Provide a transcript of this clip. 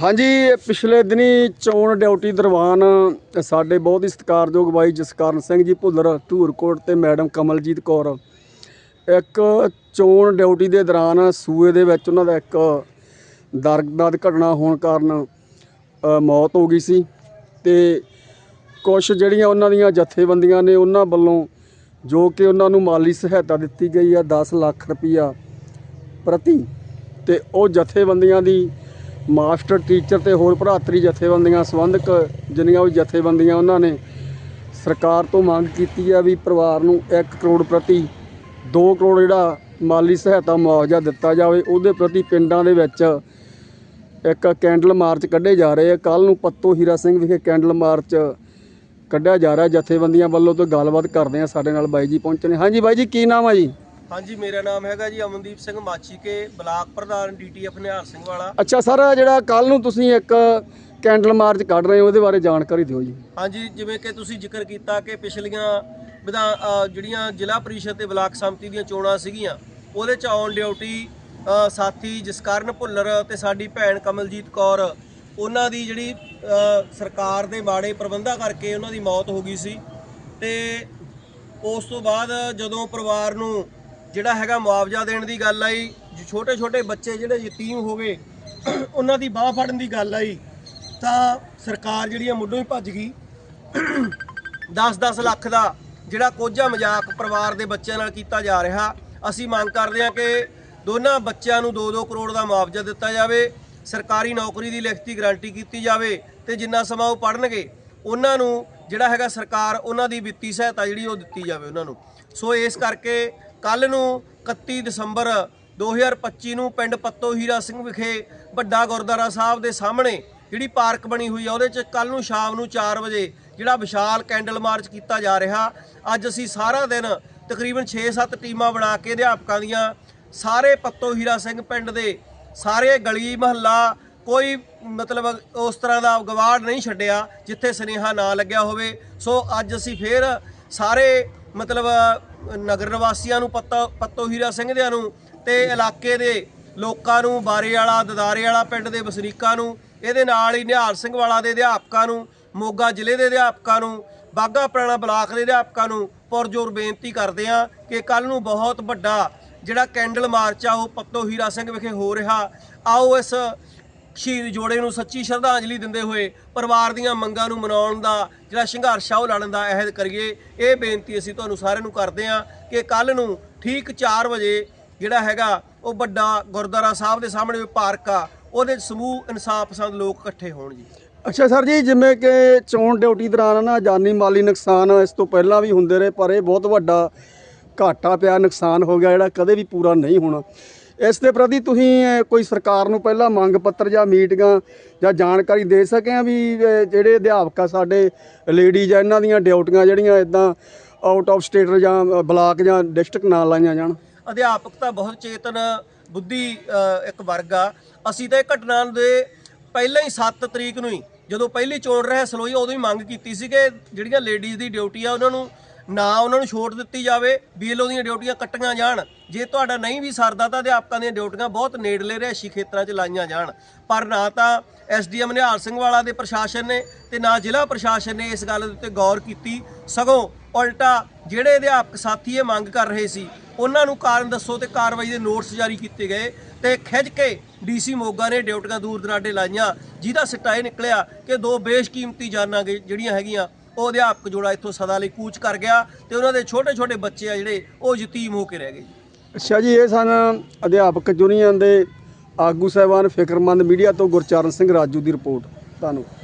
ਹਾਂਜੀ ਪਿਛਲੇ ਦਿਨੀ ਚੋਣ ਡਿਊਟੀ ਦਰਵਾਨ ਸਾਡੇ ਬਹੁਤ ਹੀ ਸਤਿਕਾਰਯੋਗ ਬਾਈ ਜਸਕਰਨ ਸਿੰਘ ਜੀ ਭੁੱਲਰ, ਧੂਰਕੋਟ ਤੇ ਮੈਡਮ ਕਮਲਜੀਤ ਕੌਰ। ਇੱਕ ਚੋਣ ਡਿਊਟੀ ਦੇ ਦੌਰਾਨ ਸੂਏ ਦੇ ਵਿੱਚ ਉਹਨਾਂ ਦਾ ਇੱਕ ਦਰਦਨਾਕ ਘਟਨਾ ਹੋਣ ਕਾਰਨ ਮੌਤ ਹੋ ਗਈ ਸੀ ਤੇ ਕੁਝ ਜਿਹੜੀਆਂ ਉਹਨਾਂ ਦੀਆਂ ਜਥੇਬੰਦੀਆਂ ਨੇ ਉਹਨਾਂ ਵੱਲੋਂ ਜੋ ਕਿ ਉਹਨਾਂ ਨੂੰ ਮਾਲੀ ਸਹਾਇਤਾ ਦਿੱਤੀ ਗਈ ਆ 10 ਲੱਖ ਰੁਪਈਆ ਪ੍ਰਤੀ, ਤੇ ਉਹ ਜਥੇਬੰਦੀਆਂ ਦੀ ਮਾਸਟਰ, ਟੀਚਰ ਤੇ ਹੋਰ ਭਰਾਤਰੀ ਜਥੇਬੰਦੀਆਂ, ਸੰਬੰਧਕ ਜਿੰਨੀਆਂ ਵੀ ਜਥੇਬੰਦੀਆਂ ਉਹਨਾਂ ਨੇ ਸਰਕਾਰ ਤੋਂ ਮੰਗ ਕੀਤੀ ਆ ਵੀ ਪਰਿਵਾਰ ਨੂੰ 1 ਕਰੋੜ ਪ੍ਰਤੀ 2 ਕਰੋੜ ਜਿਹੜਾ ਮਾਲੀ ਸਹਾਇਤਾ ਮੁਆਵਜ਼ਾ ਦਿੱਤਾ ਜਾਵੇ, ਉਹਦੇ ਪ੍ਰਤੀ ਪਿੰਡਾਂ ਦੇ ਵਿੱਚ ਇੱਕ ਕੈਂਡਲ ਮਾਰਚ ਕੱਢੇ ਜਾ ਰਹੇ ਆ। ਕੱਲ ਨੂੰ ਪੱਤੋ ਹੀਰਾ ਸਿੰਘ ਵਿਖੇ ਕੈਂਡਲ ਮਾਰਚ ਕੱਢਿਆ ਜਾ ਰਿਹਾ। ਜਥੇਬੰਦੀਆਂ ਵੱਲੋਂ ਤੋਂ ਗੱਲਬਾਤ ਕਰਦੇ ਆ ਸਾਡੇ ਨਾਲ ਬਾਈ ਜੀ ਪਹੁੰਚੇ ਨੇ ਹਾਂਜੀ ਬਾਈ ਜੀ, ਕੀ ਨਾਮ ਆ ਜੀ? ਹਾਂਜੀ ਮੇਰਾ ਨਾਮ ਹੈਗਾ ਜੀ ਅਮਨਦੀਪ ਸਿੰਘ ਮਾਚੀਕੇ ਬਲਾਕ ਪ੍ਰਧਾਨ ਡੀਟੀਐਫ ਨਿਹਾਲ ਸਿੰਘ ਵਾਲਾ। ਅੱਛਾ ਸਰ ਜਿਹੜਾ ਕੱਲ ਨੂੰ ਤੁਸੀਂ ਇੱਕ ਕੈਂਡਲ ਮਾਰਚ ਕੱਢ ਰਹੇ ਹੋ ਉਹਦੇ ਬਾਰੇ ਜਾਣਕਾਰੀ ਦਿਓ ਜੀ। ਹਾਂਜੀ ਜਿਵੇਂ ਕਿ ਤੁਸੀਂ ਜ਼ਿਕਰ ਕੀਤਾ ਕਿ ਪਿਛਲੀਆਂ ਵਿਧਾਨ ਜਿਹੜੀਆਂ ਜ਼ਿਲ੍ਹਾ ਪਰਿਸ਼ਦ ਤੇ ਬਲਾਕ ਸੰਮਤੀ ਦੀਆਂ ਚੋਣਾਂ ਸੀਗੀਆਂ ਉਹਦੇ ਚ ਔਨ ਡਿਊਟੀ ਸਾਥੀ ਜਸਕਰਨ ਭੁੱਲਰ ਤੇ ਸਾਡੀ ਭੈਣ ਕਮਲਜੀਤ ਕੌਰ ਉਹਨਾਂ ਦੀ ਜਿਹੜੀ ਸਰਕਾਰ ਦੇ ਮਾੜੇ ਪ੍ਰਬੰਧਾਂ ਕਰਕੇ ਉਹਨਾਂ ਦੀ ਮੌਤ ਹੋ ਗਈ ਸੀ। ਤੇ ਉਸ ਤੋਂ ਬਾਅਦ ਜਦੋਂ ਪਰਿਵਾਰ ਨੂੰ ਜਿਹੜਾ ਹੈਗਾ ਮੁਆਵਜ਼ਾ ਦੇਣ ਦੀ ਗੱਲ ਆਈ ਛੋਟੇ ਛੋਟੇ ਬੱਚੇ ਜਿਹੜੇ ਯਤੀਮ ਹੋ ਗਏ, ਉਹਨਾਂ ਦੀ ਬਾਹ ਫੜਨ ਦੀ ਗੱਲ ਆਈ, ਤਾਂ ਸਰਕਾਰ ਜਿਹੜੀ ਆ ਮੁੱਢੋਂ ਹੀ ਭੱਜ ਗਈ। 10-10 ਲੱਖ ਦਾ ਜਿਹੜਾ ਕੋਝਾ ਮਜ਼ਾਕ ਪਰਿਵਾਰ ਦੇ ਬੱਚਿਆਂ ਨਾਲ ਕੀਤਾ ਜਾ ਰਿਹਾ, ਅਸੀਂ ਮੰਗ ਕਰਦੇ ਹਾਂ ਕਿ ਦੋਨਾਂ ਬੱਚਿਆਂ ਨੂੰ 2-2 ਕਰੋੜ ਦਾ ਮੁਆਵਜ਼ਾ ਦਿੱਤਾ ਜਾਵੇ, ਸਰਕਾਰੀ ਨੌਕਰੀ ਦੀ ਲਿਖਤੀ ਗਾਰੰਟੀ ਕੀਤੀ ਜਾਵੇ ਤੇ ਜਿੰਨਾ ਸਮਾਂ ਉਹ ਪੜਨਗੇ ਉਹਨਾਂ ਨੂੰ ਜਿਹੜਾ ਹੈਗਾ ਸਰਕਾਰ ਉਹਨਾਂ ਦੀ ਵਿੱਤੀ ਸਹਾਇਤਾ ਜਿਹੜੀ ਉਹ ਦਿੱਤੀ ਜਾਵੇ ਉਹਨਾਂ ਨੂੰ। ਸੋ ਇਸ ਕਰਕੇ ਕੱਲ ਨੂੰ 31 ਦਸੰਬਰ 2025 ਨੂੰ ਪਿੰਡ ਪੱਤੋ ਹੀਰਾ ਸਿੰਘ ਵਿਖੇ ਵੱਡਾ ਗੁਰਦੁਆਰਾ ਸਾਹਿਬ ਦੇ ਸਾਹਮਣੇ ਜਿਹੜੀ ਪਾਰਕ ਬਣੀ ਹੋਈ ਆ, ਉਹਦੇ 'ਚ ਕੱਲ ਨੂੰ ਸ਼ਾਮ ਨੂੰ 4 ਵਜੇ ਜਿਹੜਾ ਵਿਸ਼ਾਲ ਕੈਂਡਲ ਮਾਰਚ ਕੀਤਾ ਜਾ ਰਿਹਾ। ਅੱਜ ਅਸੀਂ ਸਾਰਾ ਦਿਨ ਤਕਰੀਬਨ 6-7 ਟੀਮਾਂ ਬਣਾ ਕੇ ਅਧਿਆਪਕਾਂ ਦੀਆਂ ਸਾਰੇ ਪੱਤੋ ਹੀਰਾ ਸਿੰਘ ਪਿੰਡ ਦੇ ਸਾਰੇ ਗਲੀ, ਮਹੱਲਾ ਕੋਈ ਮਤਲਬ ਉਸ ਤਰ੍ਹਾਂ ਦਾ ਗਵਾੜ ਨਹੀਂ ਛੱਡਿਆ ਜਿੱਥੇ ਸਨੇਹਾ ਨਾ ਲੱਗਿਆ ਹੋਵੇ। ਸੋ ਅੱਜ ਅਸੀਂ ਫੇਰ ਸਾਰੇ ਮਤਲਬ ਨਗਰ ਨਿਵਾਸੀਆਂ ਨੂੰ ਪੱਤੋ ਪੱਤੋ ਹੀਰਾ ਸਿੰਘ ਦਿਆਂ ਨੂੰ ਤੇ ਇਲਾਕੇ ਦੇ ਲੋਕਾਂ ਨੂੰ ਬਾਰੇ ਵਾਲਾ ਦਦਾਰੇ ਵਾਲਾ ਪਿੰਡ ਦੇ ਵਸਨੀਕਾਂ ਨੂੰ, ਇਹਦੇ ਨਾਲ ਹੀ ਨਿਹਾਲ ਸਿੰਘ ਵਾਲਾ ਦੇ ਅਧਿਆਪਕਾਂ ਨੂੰ, ਮੋਗਾ ਜ਼ਿਲ੍ਹੇ ਦੇ ਅਧਿਆਪਕਾਂ ਨੂੰ ਬਾਗਾ ਪੁਰਾਣਾ ਬਲਾਕ ਦੇ ਅਧਿਆਪਕਾਂ ਨੂੰ ਪੁਰਜੋਰ ਬੇਨਤੀ ਕਰਦੇ ਆ ਕਿ ਕੱਲ ਨੂੰ ਬਹੁਤ ਵੱਡਾ ਜਿਹੜਾ ਕੈਂਡਲ ਮਾਰਚ ਆ, ਉਹ ਪੱਤੋ ਹੀਰਾ ਸਿੰਘ ਵਿਖੇ ਹੋ ਰਿਹਾ। ਆਓ ਇਸ ਸ਼ਹੀਦ ਜੋੜੇ ਨੂੰ ਸੱਚੀ ਸ਼ਰਧਾਂਜਲੀ ਦਿੰਦੇ ਹੋਏ ਪਰਿਵਾਰ ਦੀਆਂ ਮੰਗਾਂ ਨੂੰ ਮਨਾਉਣ ਦਾ ਜਿਹੜਾ ਸੰਘਰਸ਼ ਆ ਉਹ ਲੜਨ ਦਾ ਅਹਿਦ ਕਰੀਏ। ਇਹ ਬੇਨਤੀ ਅਸੀਂ ਤੁਹਾਨੂੰ ਸਾਰਿਆਂ ਨੂੰ ਕਰਦੇ ਹਾਂ ਕਿ ਕੱਲ ਨੂੰ ਠੀਕ 4 ਵਜੇ ਜਿਹੜਾ ਹੈਗਾ ਉਹ ਵੱਡਾ ਗੁਰਦੁਆਰਾ ਸਾਹਿਬ ਦੇ ਸਾਹਮਣੇ ਪਾਰਕ ਆ, ਉਹਦੇ 'ਚ ਸਮੂਹ ਇਨਸਾਫ ਪਸੰਦ ਲੋਕ ਇਕੱਠੇ ਹੋਣ ਜੀ। ਅੱਛਾ ਸਰ ਜੀ, ਜਿਵੇਂ ਕਿ ਚੋਣ ਡਿਊਟੀ ਦੌਰਾਨ ਨਾ ਜਾਨੀ ਮਾਲੀ ਨੁਕਸਾਨ ਇਸ ਤੋਂ ਪਹਿਲਾਂ ਵੀ ਹੁੰਦੇ ਰਹੇ, ਪਰ ਇਹ ਬਹੁਤ ਵੱਡਾ ਘਾਟਾ ਪਿਆ, ਨੁਕਸਾਨ ਹੋ ਗਿਆ ਜਿਹੜਾ ਕਦੇ ਵੀ ਪੂਰਾ ਨਹੀਂ ਹੋਣਾ। ਇਸ ਦੇ ਪ੍ਰਤੀ ਤੁਸੀਂ ਕੋਈ ਸਰਕਾਰ ਨੂੰ ਪਹਿਲਾਂ ਮੰਗ ਪੱਤਰ ਜਾਂ ਮੀਟਿੰਗਾਂ ਜਾਂ ਜਾਣਕਾਰੀ ਦੇ ਸਕੇ ਆ ਵੀ ਜਿਹੜੇ ਅਧਿਆਪਕ ਆ ਸਾਡੇ ਲੇਡੀਜ਼ ਆ, ਇਹਨਾਂ ਦੀਆਂ ਡਿਊਟੀਆਂ ਜਿਹੜੀਆਂ ਇਦਾਂ ਆਊਟ ਆਫ ਸਟੇਟ ਜਾਂ ਬਲਾਕ ਜਾਂ ਡਿਸਟ੍ਰਿਕਟ ਨਾਲ ਲਾਈਆਂ ਜਾਣ? ਅਧਿਆਪਕ ਤਾਂ ਬਹੁਤ ਚੇਤਨ ਬੁੱਧੀ ਇੱਕ ਵਰਗ ਆ। ਅਸੀਂ ਤਾਂ ਇਹ ਘਟਨਾ ਦੇ ਪਹਿਲਾਂ ਹੀ 7 ਤਰੀਕ ਨੂੰ ਹੀ, ਜਦੋਂ ਪਹਿਲੀ ਚੋਣ ਰਹਿ ਸਲੋਈ ਉਦੋਂ ਹੀ ਮੰਗ ਕੀਤੀ ਸੀ ਕਿ ਜਿਹੜੀਆਂ ਲੇਡੀਜ਼ ਦੀ ਡਿਊਟੀ ਆ, ਉਹਨਾਂ ਨੂੰ ਨਾ ਉਹਨਾਂ ਨੂੰ ਛੋਟ ਦਿੱਤੀ ਜਾਵੇ ਬੀਐਲਓ ਦੀਆਂ ਡਿਊਟੀਆਂ ਕੱਟੀਆਂ ਜਾਣ। ਜੇ ਤੁਹਾਡਾ ਨਹੀਂ ਵੀ ਸਰਦਾ ਤਾਂ ਅਧਿਆਪਕਾਂ ਦੀਆਂ ਡਿਊਟੀਆਂ ਬਹੁਤ ਨੇੜਲੇ ਰਿਹਾਇਸ਼ੀ ਖੇਤਰਾਂ 'ਚ ਲਾਈਆਂ ਜਾਣ। ਪਰ ਨਾ ਤਾਂ ਐਸਡੀਐਮ ਨਿਹਾਲ ਸਿੰਘ ਵਾਲਾ ਦੇ ਪ੍ਰਸ਼ਾਸਨ ਨੇ ਤੇ ਨਾ ਜ਼ਿਲ੍ਹਾ ਪ੍ਰਸ਼ਾਸਨ ਨੇ ਇਸ ਗੱਲ ਦੇ ਉੱਤੇ ਗੌਰ ਕੀਤੀ। ਸਗੋਂ ਉਲਟਾ ਜਿਹੜੇ ਅਧਿਆਪਕ ਸਾਥੀ ਇਹ ਮੰਗ ਕਰ ਰਹੇ ਸੀ, ਉਹਨਾਂ ਨੂੰ ਕਾਰਨ ਦੱਸੋ ਤੇ ਕਾਰਵਾਈ ਦੇ ਨੋਟਿਸ ਜਾਰੀ ਕੀਤੇ ਗਏ ਤੇ ਖਿੱਚ ਕੇ ਡੀਸੀ ਮੋਗਾ ਨੇ ਡਿਊਟੀਆਂ ਦੂਰ ਦਰਾਡੇ ਲਾਈਆਂ, ਜਿਹਦਾ ਸਿੱਟਾ ਇਹ ਨਿਕਲਿਆ ਕਿ ਦੋ ਬੇਸ਼ਕੀਮਤੀ ਜਾਨਾਂ ਗੇ- ਜਿਹੜੀਆਂ ਹੈਗੀਆਂ, ਉਹ ਅਧਿਆਪਕ ਜੋੜਾ ਇੱਥੋਂ ਸਦਾ ਲਈ ਕੂਚ ਕਰ ਗਿਆ ਤੇ ਉਹਨਾਂ ਦੇ ਛੋਟੇ ਛੋਟੇ ਬੱਚੇ ਆ ਜਿਹੜੇ, ਉਹ ਯਤੀਮ ਹੋ ਕੇ ਰਹਿ ਗਏ ਜੀ। ਅੱਛਾ ਜੀ, ਇਹ ਸਨ ਅਧਿਆਪਕ ਯੂਨੀਅਨ ਦੇ ਆਗੂ ਸਾਹਿਬਾਨ, ਫਿਕਰਮੰਦ ਮੀਡੀਆ ਤੋਂ ਗੁਰਚਰਨ ਸਿੰਘ ਰਾਜੂ ਦੀ ਰਿਪੋਰਟ। ਧੰਨਵਾਦ।